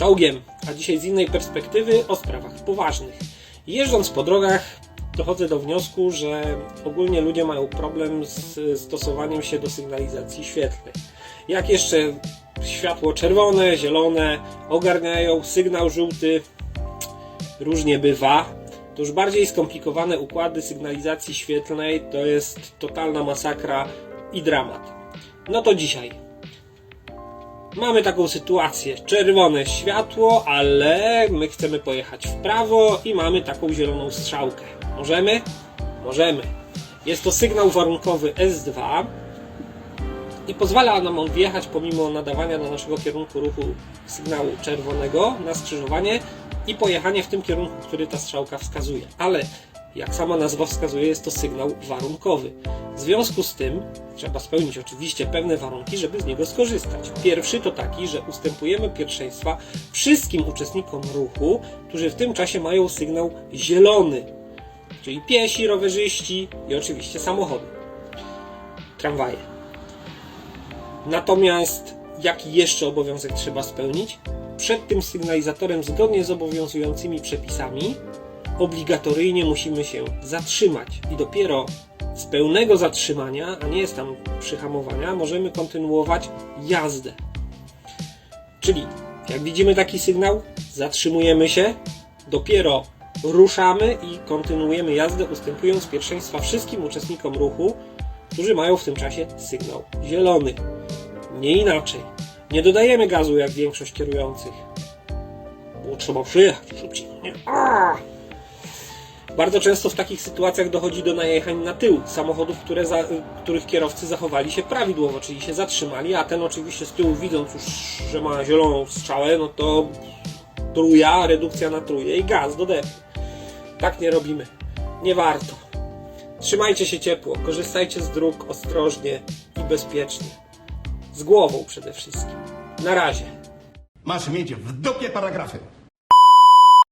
czołgiem, a dzisiaj z innej perspektywy o sprawach poważnych. Jeżdżąc po drogach, dochodzę do wniosku, że ogólnie ludzie mają problem z stosowaniem się do sygnalizacji świetlnej. Jak jeszcze światło czerwone, zielone ogarniają sygnał żółty, różnie bywa. To już bardziej skomplikowane układy sygnalizacji świetlnej to jest totalna masakra i dramat. No to dzisiaj Mamy taką sytuację. Czerwone światło, ale my chcemy pojechać w prawo i mamy taką zieloną strzałkę. Możemy? Możemy. Jest to sygnał warunkowy S2 i pozwala nam on wjechać pomimo nadawania do naszego kierunku ruchu sygnału czerwonego na skrzyżowanie i pojechanie w tym kierunku, który ta strzałka wskazuje. Ale jak sama nazwa wskazuje, jest to sygnał warunkowy. W związku z tym trzeba spełnić oczywiście pewne warunki, żeby z niego skorzystać. Pierwszy to taki, że ustępujemy pierwszeństwa wszystkim uczestnikom ruchu, którzy w tym czasie mają sygnał zielony, czyli piesi, rowerzyści i oczywiście samochody, tramwaje. Natomiast jaki jeszcze obowiązek trzeba spełnić? Przed tym sygnalizatorem, zgodnie z obowiązującymi przepisami, obligatoryjnie musimy się zatrzymać i dopiero z pełnego zatrzymania, a nie jest tam przyhamowania, możemy kontynuować jazdę. Czyli jak widzimy taki sygnał, zatrzymujemy się, dopiero ruszamy i kontynuujemy jazdę, ustępując pierwszeństwa wszystkim uczestnikom ruchu, którzy mają w tym czasie sygnał zielony. Nie inaczej. Nie dodajemy gazu jak większość kierujących. Bo trzeba przyjechać szybciej. Nie? Aaa! Bardzo często w takich sytuacjach dochodzi do najechań na tył samochodów, które za, których kierowcy zachowali się prawidłowo, czyli się zatrzymali, a ten oczywiście z tyłu widząc już, że ma zieloną strzałę, no to truja, redukcja na truje i gaz do depu. Tak nie robimy. Nie warto. Trzymajcie się ciepło, korzystajcie z dróg ostrożnie i bezpiecznie. Z głową przede wszystkim. Na razie. Masz mieć w dupie paragrafy.